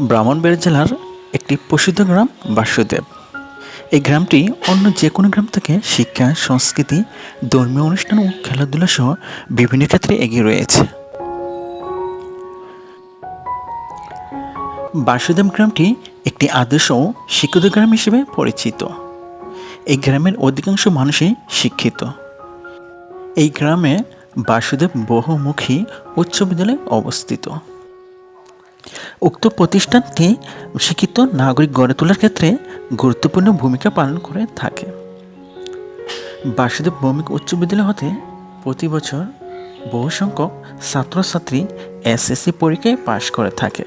ব্রাহ্মণবাড়িয়া জেলার একটি প্রসিদ্ধ গ্রাম বাসুদেব। এই গ্রামটি অন্য যে কোনো গ্রাম থেকে শিক্ষা, সংস্কৃতি, ধর্মীয় অনুষ্ঠান ও খেলাধুলা সহ বিভিন্ন ক্ষেত্রে এগিয়ে রয়েছে। বাসুদেব গ্রামটি একটি আদর্শ ও শিক্ষিত গ্রাম হিসেবে পরিচিত। এই গ্রামের অধিকাংশ মানুষই শিক্ষিত। এই গ্রামে বাসুদেব বহুমুখী উচ্চ বিদ্যালয় অবস্থিত। উক্ত প্রতিষ্ঠানটি শিক্ষিত নাগরিক গড়ে তোলার ক্ষেত্রে গুরুত্বপূর্ণ ভূমিকা পালন করে থাকে। বাসুদেব ভৌমিক উচ্চ বিদ্যালয় হতে প্রতি বছর বহু সংখ্যক ছাত্রছাত্রী এসএসসি পরীক্ষায় পাশ করে থাকে।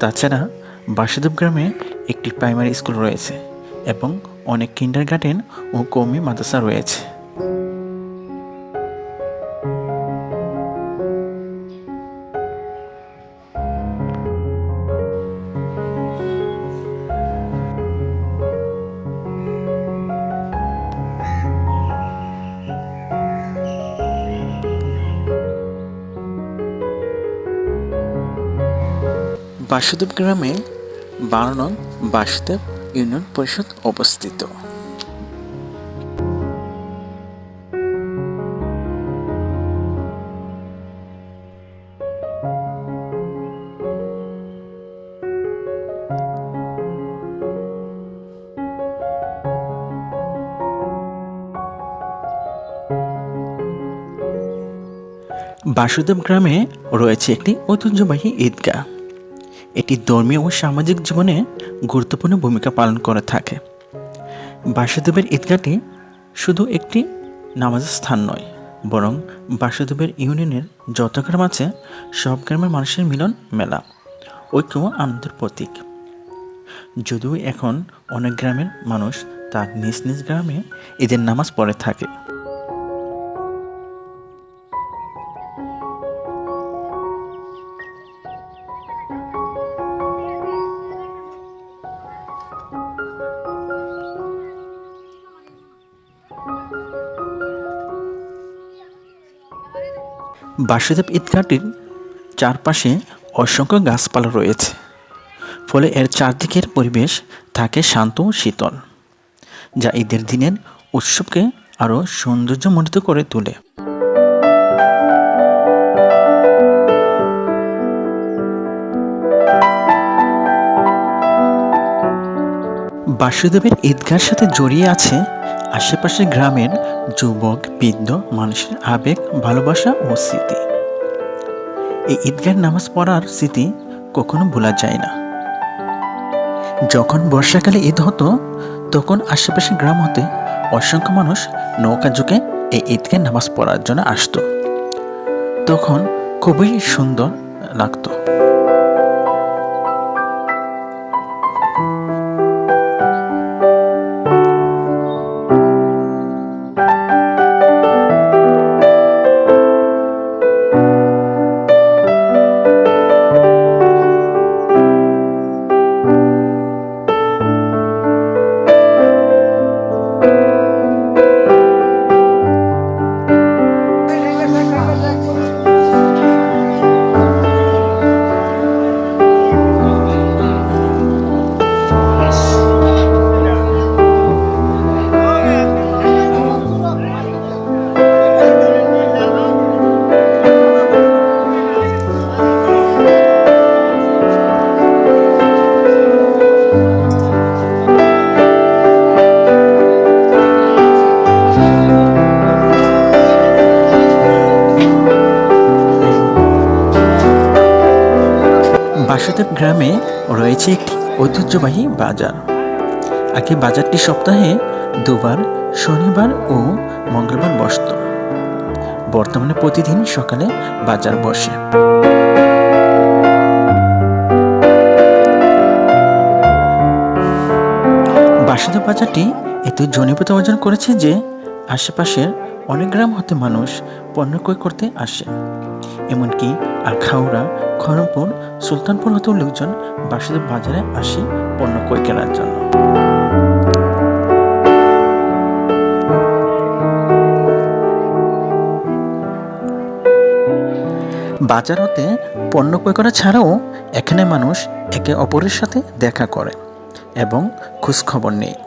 তাছাড়া বাসুদেব গ্রামে একটি প্রাইমারি স্কুল রয়েছে এবং অনেক কিন্ডার গার্ডেন ও কৌমি মাদ্রাসা রয়েছে। বাসুদেব গ্রামে বারো নং বাসুদেব ইউনিয়ন পরিষদ অবস্থিত। বাসুদেব গ্রামে রয়েছে একটি ঐতিহ্যবাহী ঈদগাহ। এটি ধর্মীয় ও সামাজিক জীবনে গুরুত্বপূর্ণ ভূমিকা পালন করে থাকে। বাসুদেবের ঈদগাহটি শুধু একটি নামাজের স্থান নয়, বরং বাসুদেবের ইউনিয়নের যত গ্রাম আছে সব গ্রামের মানুষের মিলন মেলা, ঐক্য আনন্দের প্রতীক। যদিও এখন অনেক গ্রামের মানুষ তার নিজ নিজ গ্রামে ঈদের নামাজ পড়ে থাকে। বাসুদেব ঈদগাহটির চারপাশে অসংখ্য গাছপালা রয়েছে। ফলে এর চারদিকের পরিবেশ থাকে শান্ত ও শীতল, যা ঈদের দিনের উৎসবকে আরও সৌন্দর্যমণ্ডিত করে তোলে। বাসুদেবের ঈদগার সাথে জড়িয়ে আছে আশেপাশের গ্রামের যুবক, বৃদ্ধ মানুষের আবেগ, ভালোবাসা ও স্মৃতি। এই ঈদগার নামাজ পড়ার স্মৃতি কখনো ভোলা যায় না। যখন বর্ষাকালে ঈদ হতো, তখন আশেপাশের গ্রাম হতে অসংখ্য মানুষ নৌকা যুগে এই ঈদগার নামাজ পড়ার জন্য আসতো। তখন খুবই সুন্দর লাগতো। গ্রামে রয়েছে একটি ঐতিহ্যবাহী বাজার। আগে বাজারটি সপ্তাহে দুবার, শনিবার ও মঙ্গলবার বসত। বর্তমানে প্রতিদিন সকালে বাজার বসে। বাসুদেব বাজারটি এত জনপ্রিয়তা অর্জন করেছে যে, আশেপাশের অনেক গ্রাম হতে মানুষ পণ্য ক্রয় করতে আসে। এমনকি আখাউড়া খড়মপুর, সুলতানপুর হতেও লোকজন বাসুদেব বাজারে আসে পণ্য ক্রয় কেনার জন্য। বাজার হতে পণ্য ক্রয় করা ছাড়াও এখানে মানুষ একে অপরের সাথে দেখা করে এবং খোঁজখবর নেয়।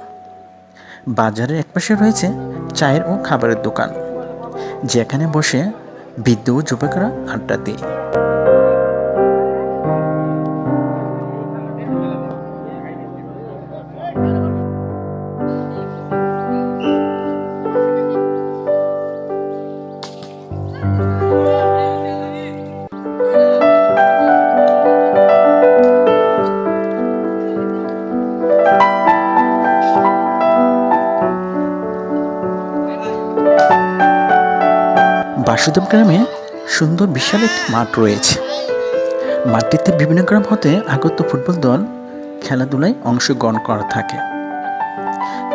বাজারের একপাশে রয়েছে চায়ের ও খাবারের দোকান যেখানে বসে বৃদ্ধ ও যুবকরা আড্ডা দেয়। বাসুদেব গ্রামে সুন্দর বিশাল একটি মাঠ রয়েছে। মাঠটিতে বিভিন্ন গ্রাম হতে আগত ফুটবল দল খেলাধুলায় অংশগ্রহণ করা থাকে।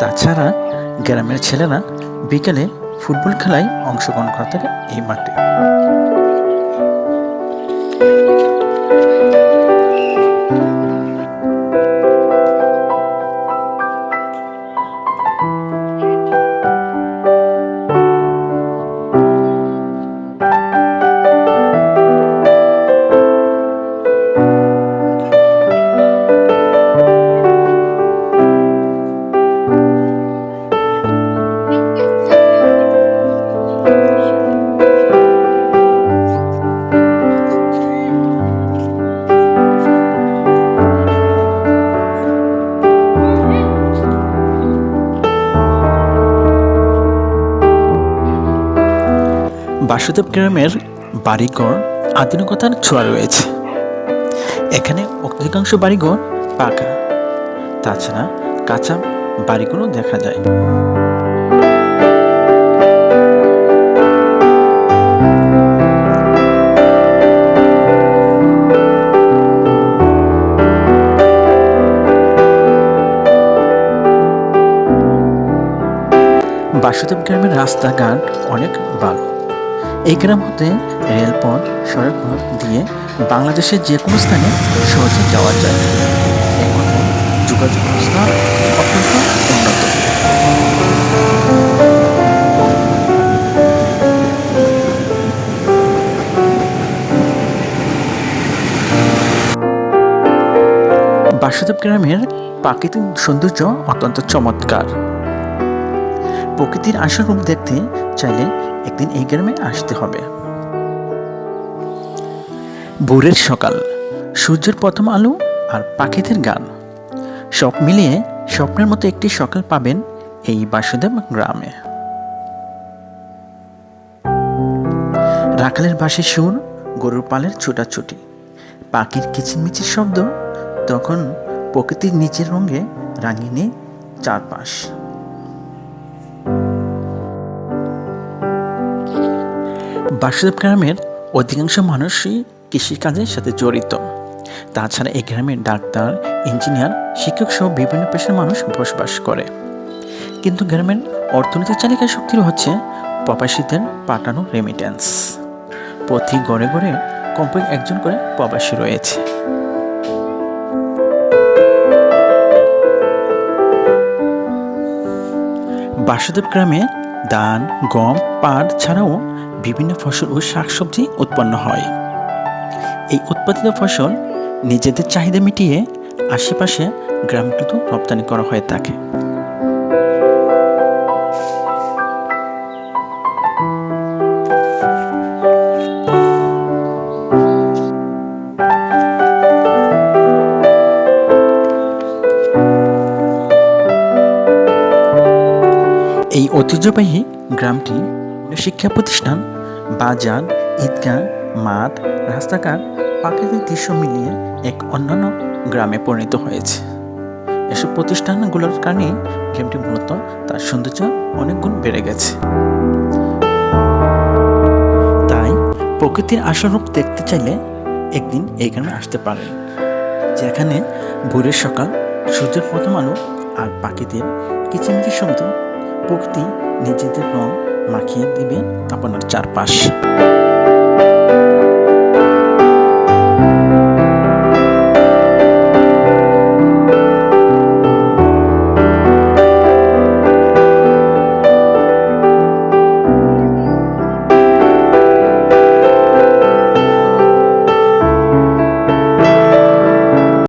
তাছাড়া গ্রামের ছেলেরা বিকেলে ফুটবল খেলায় অংশগ্রহণ করা থাকে এই মাঠে। বাসুদেব গ্রামের বাড়িঘর আধুনিকতার ছোঁয়া রয়েছে। এখানে অধিকাংশ বাড়িঘর পাকা। তাছাড়া কাঁচা বাড়িগুলো দেখা যায়। বাসুদেব গ্রামের রাস্তাঘাট অনেক ভালো এই গ্রাম হতে রেলপথ, সড়কপথ দিয়ে বাংলাদেশের যে কোনো স্থানে সহজে যাওয়া যায়। কথায় যোগাযোগ ব্যবস্থা অত্যন্ত উন্নত। বাসুদেব গ্রামের প্রাকৃতিক সৌন্দর্য অত্যন্ত চমৎকার। প্রকৃতির আসল রূপ দেখতে চাইলে একদিন এই গ্রামে আসতে হবে। ভোরের সকাল, সূর্যের প্রথম আলো আর পাখিদের গান। সব মিলিয়ে স্বপ্নের মতো একটি সকাল পাবেন এই বাসুদেব গ্রামে। রাখালের বাসে সুর, গরুর পালের ছোটাছুটি। পাখির কিচিরমিচির শব্দ, তখন প্রকৃতির নিচের রঙে রাঙিয়ে চারপাশ। বাসুদেব গ্রামের অধিকাংশ মানুষই কৃষিকাজের সাথে জড়িত। তাছাড়া এই গ্রামে ডাক্তার, ইঞ্জিনিয়ার শিক্ষক সহ বিভিন্ন পেশার মানুষ বসবাস করে। কিন্তু গ্রামের অর্থনৈতিক চালিকা শক্তির হচ্ছে প্রবাসীদের পাঠানো রেমিটেন্স প্রতি গড়ে গড়ে কমপক্ষে একজন করে প্রবাসী রয়েছে। বাসুদেব গ্রামে ধান, গম, পাট ছাড়াও বিভিন্ন ফসল ও শাকসবজি উৎপন্ন হয়। এই উৎপাদিত ফসল নিজেদের চাহিদা মিটিয়ে আশেপাশে গ্রামগুলো রপ্তানি করা হয়ে থাকে। এই ঐতিহ্যবাহী গ্রামটি শিক্ষা প্রতিষ্ঠান বাজার ঈদগাহ মাঠ রাস্তাঘাট প্রাকৃতিক দৃশ্য মিলিয়ে এক অন্যান্য গ্রামে পরিণত হয়েছে। এসব প্রতিষ্ঠানগুলোর কারণে গেমটি মূলত তার সৌন্দর্য অনেক গুণ বেড়ে গেছে। তাই প্রকৃতির আসল রূপ দেখতে চাইলে একদিন এই গ্রামে আসতে পারেন, যেখানে ভোরের সকাল সূর্যের প্রথম আলো আর পাখিদের কিচিমিচি শব্দ, প্রকৃতি, নিজেদের রং মাখিয়ে দিবে আপনার চারপাশ।